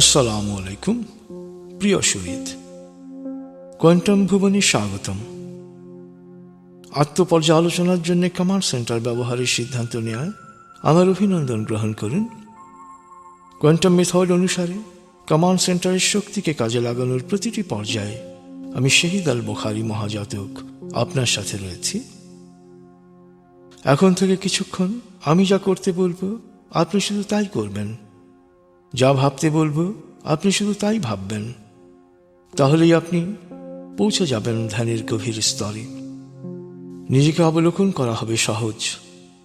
আসসালামু আলাইকুম, প্রিয় শহীদ। কোয়ান্টাম ভুবনে স্বাগতম। আত্মপর্যালোচনার জন্য কমান্ড সেন্টার ব্যবহারের সিদ্ধান্ত নেওয়ায় আমার অভিনন্দন গ্রহণ করুন। কোয়ান্টাম মেথড অনুসারে কমান্ড সেন্টারের শক্তিকে কাজে লাগানোর প্রতিটি পর্যায়ে আমি শহীদ আল বোখারি মহাজাতক আপনার সাথে রয়েছি। এখন থেকে কিছুক্ষণ আমি যা করতে বলব, আপনি শুধু তাই করবেন। যা ভাবতে বলব, আপনি শুধু তাই ভাববেন। তাহলেই আপনি পৌঁছে যাবেন ধ্যানের গভীর স্তরে। নিজেকে অবলোকন করা হবে সহজ।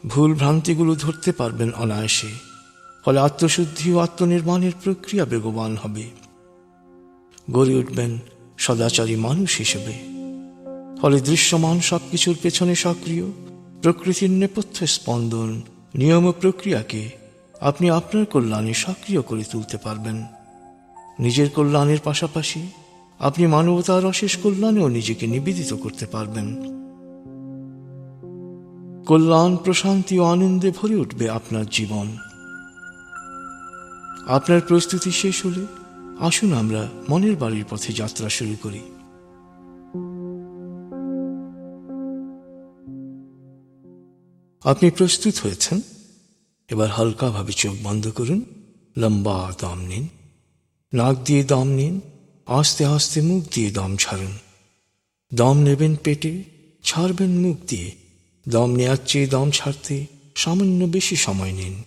ভুল ভ্রান্তিগুলো ধরতে পারবেন অনায়াসে। ফলে আত্মশুদ্ধি ও আত্মনির্মাণের প্রক্রিয়া বেগবান হবে। গড়ে উঠবেন সদাচারী মানুষ হিসেবে। ফলে দৃশ্যমান সবকিছুর পেছনে সক্রিয়, প্রকৃতির নেপথ্য স্পন্দন, নিয়ম প্রক্রিয়াকে আপনি আপনার কল্যাণে সক্রিয় করে তুলতে পারবেন। নিজের কল্যাণের পাশাপাশি আপনি মানবতার অশেষ কল্যাণেও নিজেকে নিবেদিত করতে পারবেন। কল্যাণ, প্রশান্তি ও আনন্দে ভরে উঠবে আপনার জীবন। আপনার প্রস্তুতি শেষ হলে আসুন আমরা মনের বাড়ির পথে যাত্রা শুরু করি। আপনি প্রস্তুত হয়েছেন? এবার হালকাভাবে চোখ বন্ধ করুন, লম্বা দম নিন, নাক দিয়ে দম নিন, আস্তে আস্তে মুখ দিয়ে দম ছাড়ুন। দম নেবেন পেটে, ছাড়বেন মুখ দিয়ে। দম নেওয়ার চেয়ে দম ছাড়তে সামান্য বেশি সময় নিন।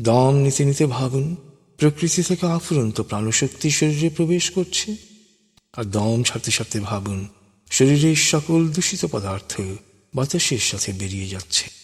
দম নিতে নিতে ভাবুন, প্রকৃতি থেকে আফুরন্ত প্রাণশক্তি শরীরে প্রবেশ করছে। আর দম ছাড়তে ছাড়তে ভাবুন, শরীরের সকল দূষিত পদার্থ বাতাসের সাথে বেরিয়ে যাচ্ছে।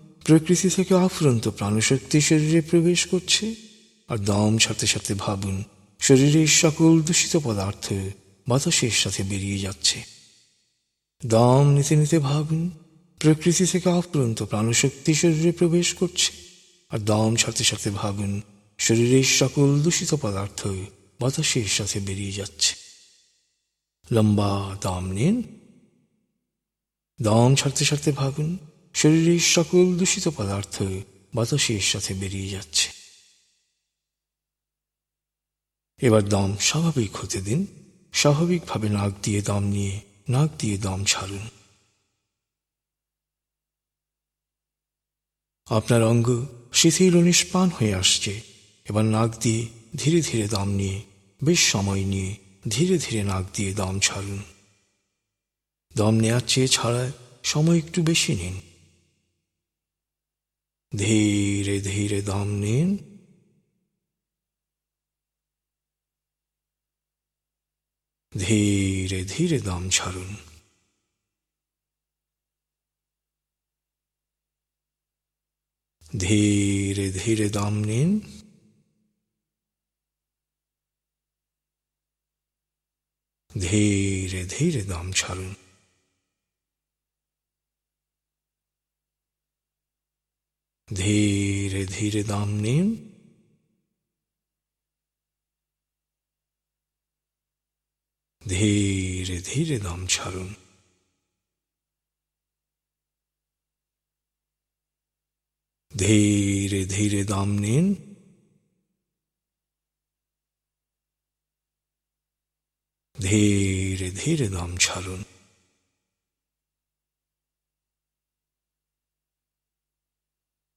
প্রকৃতি থেকে আফুরন্ত প্রাণশক্তি শরীরে প্রবেশ করছে আর দম ছাড়তে সাথে ভাবুন, শরীরের সকল দূষিত পদার্থ বাতাসের সাথে বেরিয়ে যাচ্ছে। দম নিতে নিতে ভাবুন, প্রকৃতি থেকে আফুরন্ত প্রাণশক্তি শরীরে প্রবেশ করছে আর দম ছাড়তে সাথে ভাবুন, শরীরের সকল দূষিত পদার্থ বাতাসের সাথে বেরিয়ে যাচ্ছে। লম্বা দম নিন। দম ছাড়তে ছাড়তে ভাবুন শরীরের সকল দূষিত পদার্থ বাতাসের সাথে বেরিয়ে যাচ্ছে। এবার দম স্বাভাবিক হতে দিন। স্বাভাবিকভাবে নাক দিয়ে দম নিয়ে, নাক দিয়ে দম ছাড়ুন। আপনার অঙ্গ শিথিল নিষ্পান হয়ে আসছে। এবার নাক দিয়ে ধীরে ধীরে দম নিয়ে, বেশ সময় নিয়ে ধীরে ধীরে নাক দিয়ে দম ছাড়ুন। দম নেওয়ার চেয়ে ছাড়ায় সময় একটু বেশি নিন। ধীরে ধীরে দম নিন। ধীরে ধীরে দম ছাড়ুন। ধীরে ধীরে দম নিন। ধীরে ধীরে দম ছাড়ুন। ধীরে ধীরে দম নিন ধীরে ধীরে দম ছাড়ুন ধীরে ধীরে দম নিন ধীরে ধীরে দম ছাড়ুন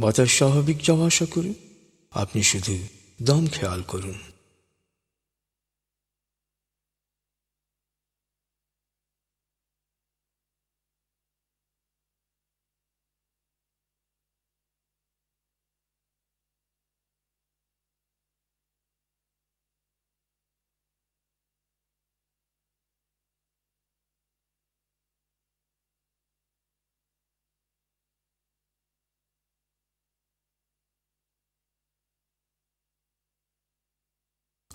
বাতাস স্বাভাবিক যাওয়া আসা করুন। আপনি শুধু দম খেয়াল করুন।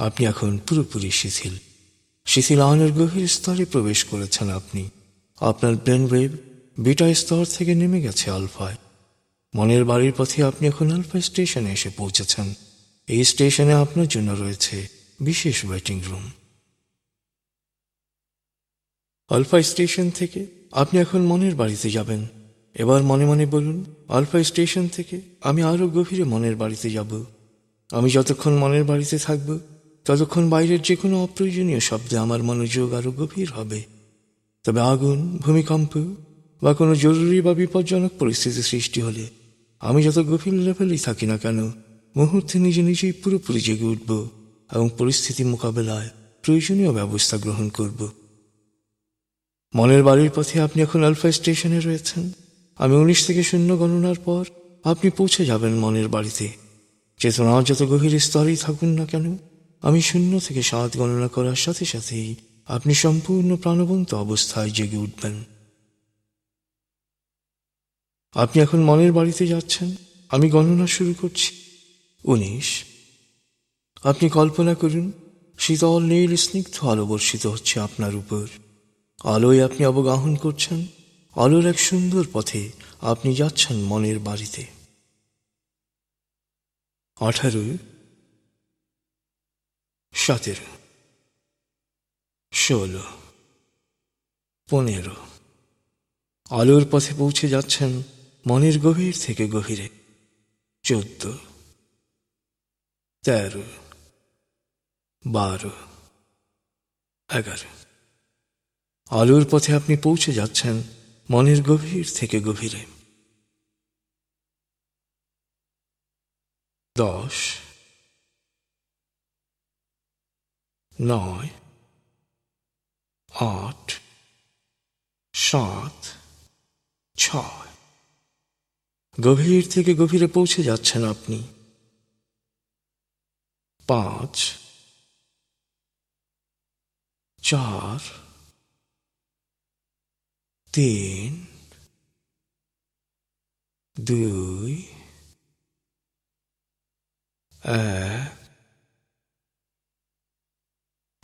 আপনি এখন পুরোপুরি শিথিল। শিথিল আয়নের গভীর স্তরে প্রবেশ করেছেন আপনি। আপনার ব্রেন ওয়েভ বিটা স্তর থেকে নেমে গেছে আলফায়। মনের বাড়ির পথে আপনি এখন আলফা স্টেশনে এসে পৌঁছেছেন। এই স্টেশনে আপনার জন্য রয়েছে বিশেষ ওয়েটিং রুম। আলফা স্টেশন থেকে আপনি এখন মনের বাড়িতে যাবেন। এবার মনে মনে বলুন, আলফা স্টেশন থেকে আমি আরও গভীরে মনের বাড়িতে যাব। আমি যতক্ষণ মনের বাড়িতে থাকব ততক্ষণ বাইরের যে কোনো অপ্রয়োজনীয় শব্দে আমার মনোযোগ আরও গভীর হবে। তবে আগুন, ভূমিকম্প বা কোনো জরুরি বা বিপজ্জনক পরিস্থিতি সৃষ্টি হলে আমি যত গভীর লেভেলেই থাকি না কেন, মুহূর্তে নিজে নিজেই পুরোপুরি জেগে উঠব এবং পরিস্থিতি মোকাবেলায় প্রয়োজনীয় ব্যবস্থা গ্রহণ করব। মনের বাড়ির পথে আপনি এখন আলফা স্টেশনে রয়েছেন। আমি উনিশ থেকে শূন্য গণনার পর আপনি পৌঁছে যাবেন মনের বাড়িতে। চেতনা যত গভীর স্তরেই থাকুন না কেন আমি শূন্য থেকে সাত গণনা করার সাথে সাথেই আপনি সম্পূর্ণ প্রাণবন্ত অবস্থায় জেগে উঠবেন। আপনি এখন মনের বাড়িতে যাচ্ছেন। আমি গণনা শুরু করছি। উনিশ। আপনি কল্পনা করুন, শীতল নীল স্নিগ্ধ আলো বর্ষিত হচ্ছে আপনার উপর। আলোয় আপনি অবগাহন করছেন, আলোর এক সুন্দর পথে আপনি যাচ্ছেন মনের বাড়িতে। আঠারো। সতেরো, ষোলো, পনেরো। আলোর পথে পৌঁছে যাচ্ছেন মনের গভীর থেকে গভীরে। চোদ্দ, তেরো, বারো, এগারো। আলোর পথে আপনি পৌঁছে যাচ্ছেন মনের গভীর থেকে গভীরে। দশ নয়, আট, সাত, ছয়। গভীর থেকে গভীরে পৌঁছে যাচ্ছেন আপনি। পাঁচ, চার, তিন, দুই, এক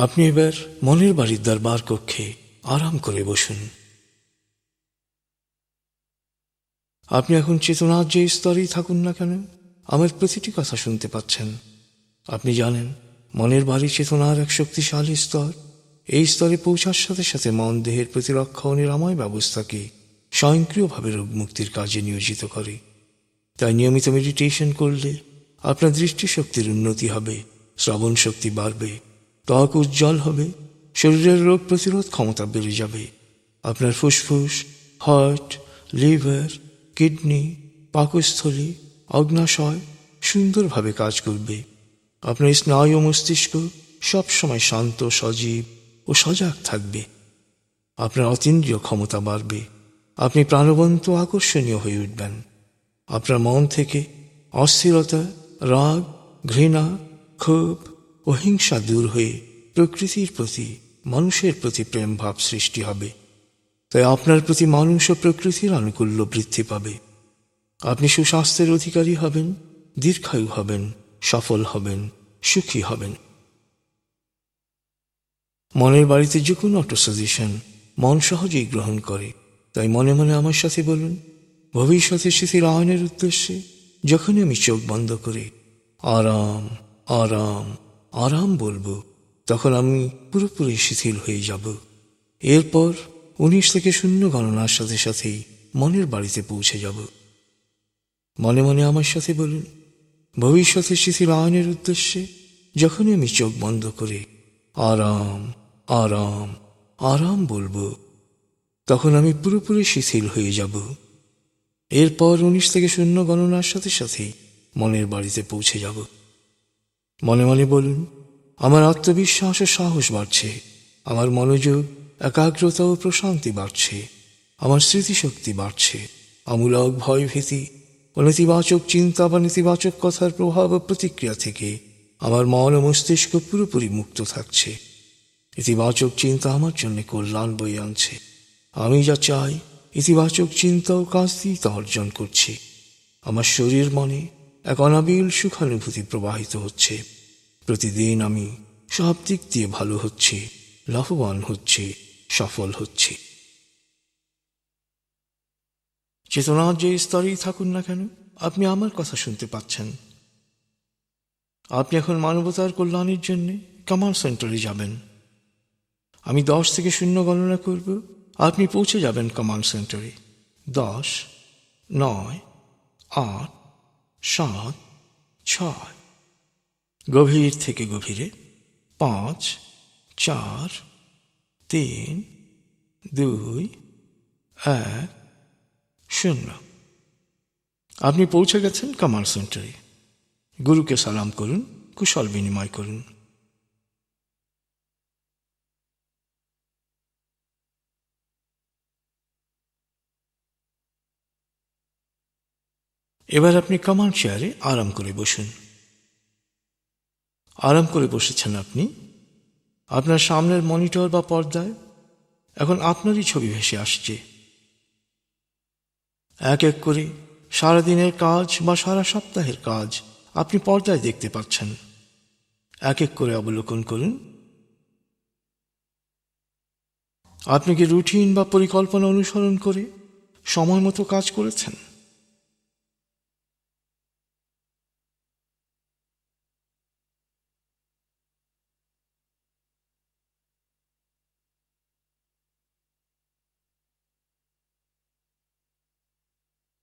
আপনি এবার মনের বাড়ির দরবার কক্ষে আরাম করে বসুন। আপনি এখন চেতনার যে স্তরেই থাকুন না কেন, আমার প্রতিটি কথা শুনতে পাচ্ছেন। আপনি জানেন, মনের বাড়ি চেতনার এক শক্তিশালী স্তর। এই স্তরে পৌঁছার সাথে সাথে মন দেহের প্রতিরক্ষা ও নিরাময় ব্যবস্থাকে স্বয়ংক্রিয়ভাবে রোগ মুক্তির কাজে নিয়োজিত করে। তাই নিয়মিত মেডিটেশন করলে আপনার দৃষ্টিশক্তির উন্নতি হবে শ্রবণ শক্তি বাড়বে ত্বক উজ্জ্বল হবে, শরীরের রোগ প্রতিরোধ ক্ষমতা বেড়ে যাবে। আপনার ফুসফুস, হার্ট, লিভার, কিডনি, পাকস্থলী, অগ্নাশয় সুন্দরভাবে কাজ করবে। আপনার স্নায়ু মস্তিষ্ক সবসময় শান্ত, সজীব ও সজাগ থাকবে। আপনার অতীন্দ্রিয় ক্ষমতা বাড়বে। আপনি প্রাণবন্ত আকর্ষণীয় হয়ে উঠবেন। আপনার মন থেকে অস্থিরতা, রাগ, ঘৃণা, ক্ষোভ ও হিংসা দূর হয়ে প্রকৃতির প্রতি, মানুষের প্রতি প্রেম ভাব সৃষ্টি হবে। তাই আপনার প্রতি মানুষ ও প্রকৃতির আনুকূল্য বৃদ্ধি পাবে। আপনি সুস্বাস্থ্যের অধিকারী হবেন, দীর্ঘায়ু হবেন, সফল হবেন, সুখী হবেন। মনের বাড়িতে যে কোনো অটো সাজেশন মন সহজেই গ্রহণ করে। তাই মনে মনে আমার সাথে বলুন, ভবিষ্যতে শিথিল আয়নের উদ্দেশ্যে যখনই আমি চোখ বন্ধ করি, আরাম আরাম আরাম বলব, তখন আমি পুরোপুরি শিথিল হয়ে যাব। এরপর উনিশ থেকে শূন্য গণনার সাথে সাথেই মনের বাড়িতে পৌঁছে যাব। মনে মনে আমার সাথে বলুন, ভবিষ্যতে শিথিল আয়নের উদ্দেশ্যে যখনই আমি চোখ বন্ধ করে আরাম আরাম আরাম বলব, তখন আমি পুরোপুরি শিথিল হয়ে যাব। এরপর উনিশ থেকে শূন্য গণনার সাথে সাথেই মনের বাড়িতে পৌঁছে যাব। মনে মনে বলুন, আমার আত্মবিশ্বাস ও সাহস বাড়ছে, আমার মনোযোগ, একাগ্রতা ও প্রশান্তি বাড়ছে, আমার স্মৃতিশক্তি বাড়ছে, আমূলক ভয় ভীতি ও নেতিবাচক চিন্তা বা নেতিবাচক কথার প্রভাব ও প্রতিক্রিয়া থেকে আমার মন ও মস্তিষ্ক পুরোপুরি মুক্ত থাকছে। ইতিবাচক চিন্তা আমার জন্য কল্যাণ বই আনছে। আমি যা চাই, ইতিবাচক চিন্তা ও কাজ দিয়ে তা অর্জন করছি। আমার শরীর মনে এক অনাবিল সুখানুভূতি প্রবাহিত হচ্ছে। প্রতিদিন আমি সব দিক দিয়ে ভালো হচ্ছি, লাভবান হচ্ছি, সফল হচ্ছি। চেতনার যে স্তরেই থাকুন না কেন, আপনি আমার কথা শুনতে পাচ্ছেন। আপনি এখন মানবতার কল্যাণের জন্য কামাল সেন্টারে যাবেন। আমি দশ থেকে শূন্য গণনা করব, আপনি পৌঁছে যাবেন কমান্ড সেন্টারে। দশ, নয়, আট সাত, ছয়। গভীর থেকে গভীরে পাঁচ, চার, তিন, দুই, এক, শূন্য। আপনি পৌঁছে গেছেন কামাল সেন্টারে। গুরুকে সালাম করুন, কুশল বিনিময় করুন। এবার আপনি কমান্ড চেয়ারে আরাম করে বসুন। আরাম করে বসেছেন আপনি। আপনার সামনের মনিটর বা পর্দায় এখন আপনারই ছবি ভেসে আসছে। এক এক করে সারাদিনের কাজ বা সারা সপ্তাহের কাজ আপনি পর্দায় দেখতে পাচ্ছেন। এক এক করে অবলোকন করুন। আপনি কি রুটিন বা পরিকল্পনা অনুসরণ করে সময় মতো কাজ করেছেন?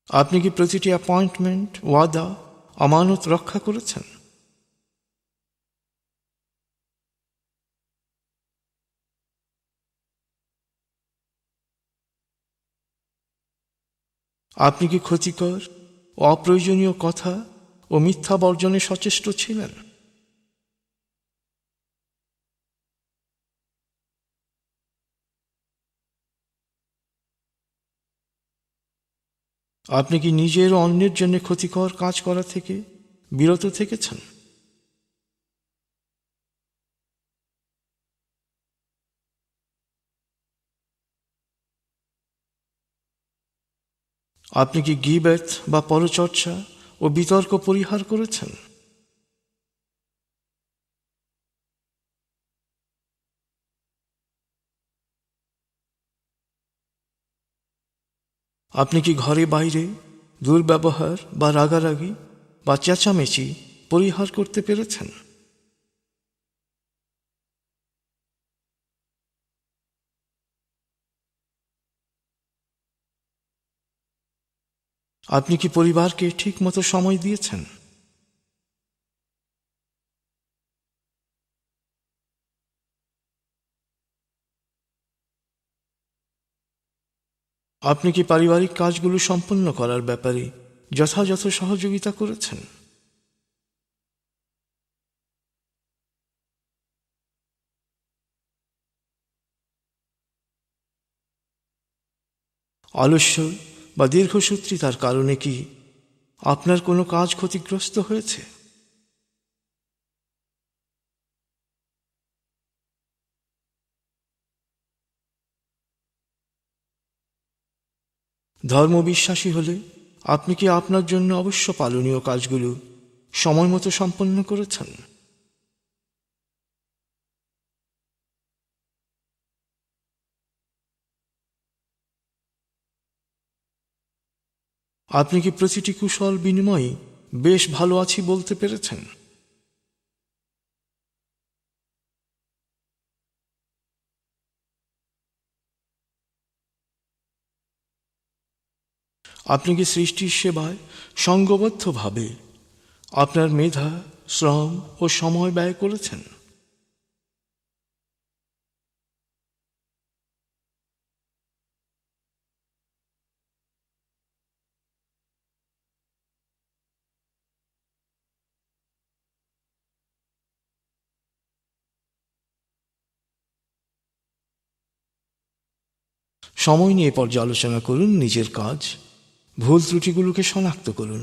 আপনি কি প্রতিটি অ্যাপয়েন্টমেন্ট ওয়াদা, আমানত রক্ষা করেছেন? আপনি কি ক্ষতিকর, অপ্রয়োজনীয় কথা ও মিথ্যা বর্জনে সচেষ্ট ছিলেন? আপনি কি নিজের অন্যের জন্য ক্ষতিকর কাজ করা থেকে বিরত থেকেছেন? আপনি কি গিবেথ বা পরচর্চা ও বিতর্ক পরিহার করেছেন? আপনি কি ঘরে বাইরে, দুর্ব্যবহার বা রাগারাগি বা চেঁচামেচি পরিহার করতে পেরেছেন? আপনি কি পরিবারকে ঠিক মতো সময় দিয়েছেন? আপনি কি পারিবারিক কাজগুলো সম্পন্ন করার ব্যাপারে যথাযথ সহযোগিতা করেছেন? আলস্য বা দীর্ঘসূত্রিতার কারণে কি আপনার কোনো কাজ ক্ষতিগ্রস্ত হয়েছে? ধর্মবিশ্বাসী হলে আপনি কি আপনার জন্য অবশ্য পালনীয় কাজগুলো সময় মতো সম্পন্ন করেছেন? আপনি কি প্রতিটি কুশল বিনিময়ে বেশ ভালো আছি বলতে পেরেছেন? আপনি কি সৃষ্টির সেবায় সঙ্গবদ্ধভাবে আপনার মেধা, শ্রম ও সময় ব্যয় করেছেন। সময় নিয়ে পর্যালোচনা করুন নিজের কাজ। ভুল ত্রুটিগুলোকে শনাক্ত করুন।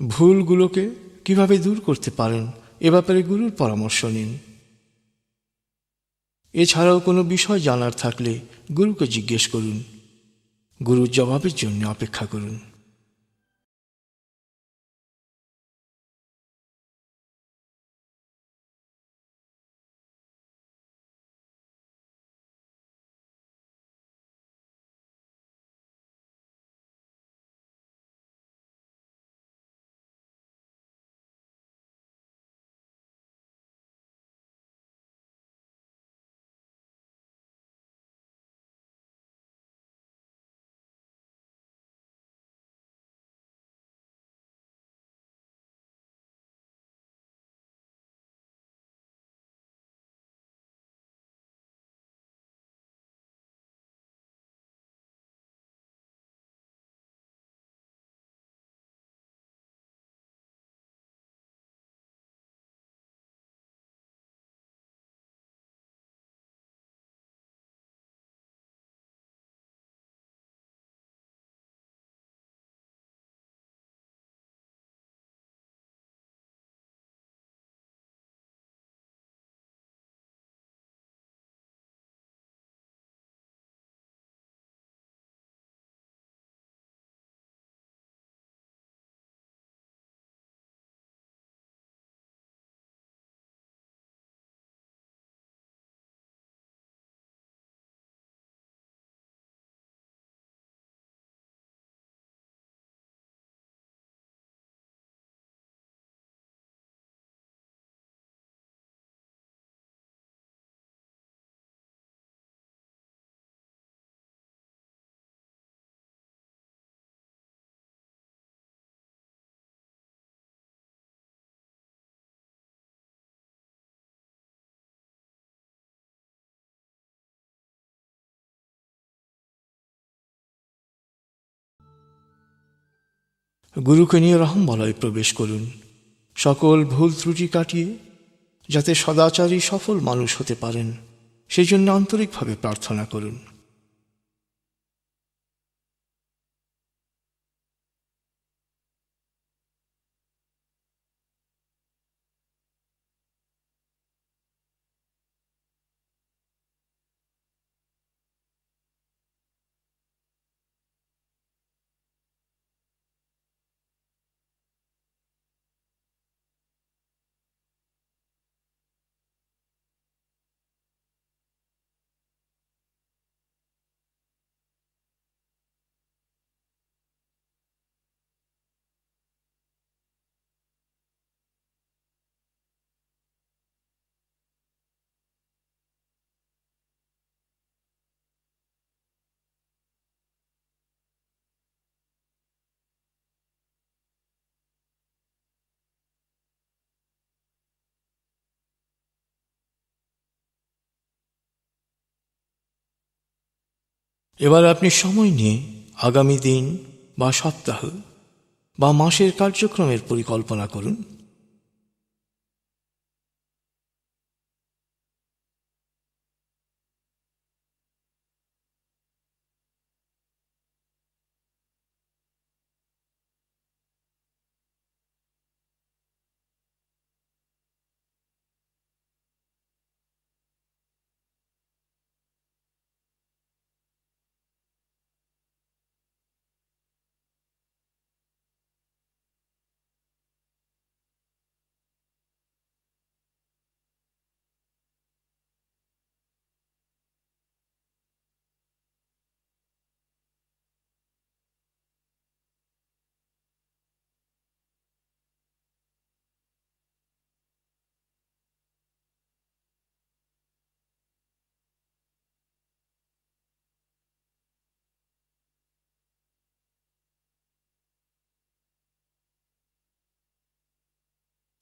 ভুলগুলোকে কীভাবে দূর করতে পারেন, এ ব্যাপারে গুরুর পরামর্শ নিন। এছাড়াও কোনো বিষয় জানার থাকলে গুরুকে জিজ্ঞেস করুন। গুরুর জবাবের জন্য অপেক্ষা করুন। গুরুকে নিয়ে রহমবলয়ে প্রবেশ করুন। সকল ভুল ত্রুটি কাটিয়ে যাতে সদাচারী সফল মানুষ হতে পারেন, সেই জন্য আন্তরিকভাবে প্রার্থনা করুন। এবার আপনি সময় নিয়ে আগামী দিন বা সপ্তাহ বা মাসের কার্যক্রমের পরিকল্পনা করুন।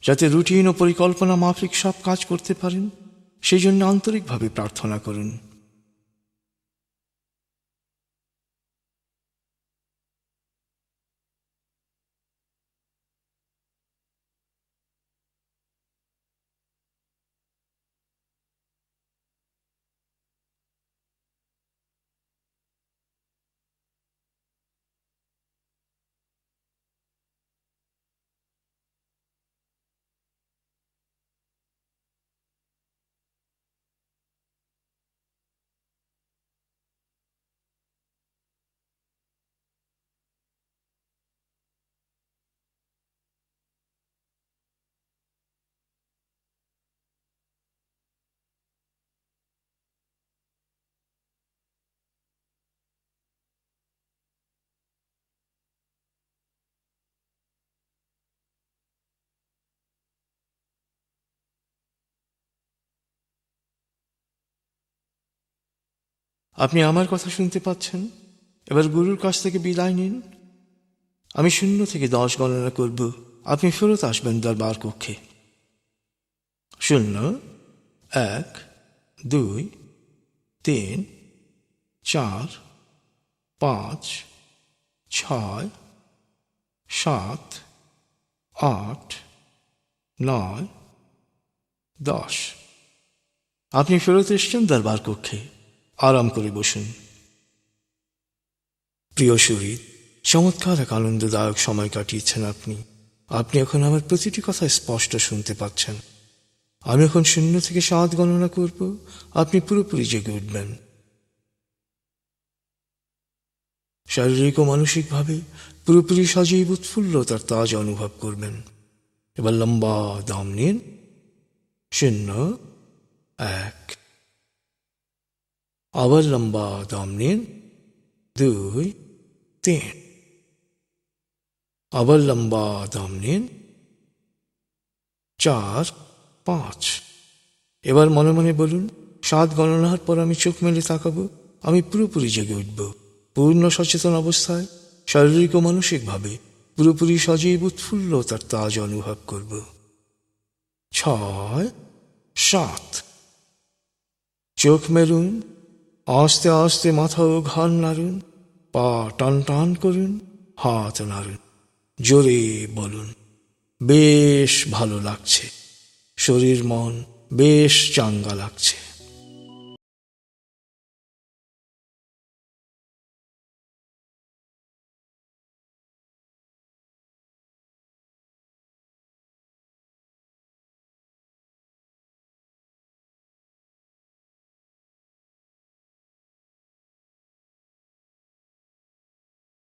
যাতে রুটিন ও পরিকল্পনা মাফিক সব কাজ করতে পারেন সেই জন্য আন্তরিকভাবে প্রার্থনা করুন। আপনি আমার কথা শুনতে পাচ্ছেন? এবার গুরুর কাছ থেকে বিদায় নিন। আমি শূন্য থেকে দশ গণনা করব। আপনি ফেরত আসবেন দরবার কক্ষে। শূন্য, এক, দুই, তিন, চার, পাঁচ, ছয়, সাত, আট, নয়, দশ। আপনি ফেরত এসছেন দরবার কক্ষে। আরাম করে বসুন। প্রিয় শরীর চমৎকার এক আনন্দদায়ক সময় কাটিয়েছেন আপনি। আপনি এখন আমার প্রতিটি কথা স্পষ্ট শুনতে পাচ্ছেন। আমি এখন শূন্য থেকে সাত গণনা করব। আপনি পুরোপুরি জেগে উঠবেন। শারীরিক ও মানসিকভাবে পুরোপুরি সজীব উৎফুল্লতার তাজ অনুভব করবেন। এবার লম্বা দাম নিন। শূন্য, এক। আবার লম্বা দাম নিন দুই তিন আবার লম্বা দাম নিন চার পাঁচ এবার মনে মনে বলুন সাত গণনার পর আমি চোখ মেলে তাকাবো আমি পুরোপুরি জেগে উঠব পূর্ণ সচেতন অবস্থায় শারীরিক ও মানসিকভাবে পুরোপুরি সজীব উৎফুল্ল তার তাজ অনুভব করব ছয় সাত চোখ মেলুন আস্তে আস্তে মাথা ও ঘাড় নাড়ুন, পা টান টান করুন, হাত নাড়ুন, জোরে বলুন, বেশ ভালো লাগছে। শরীর মন বেশ চাঙ্গা লাগছে।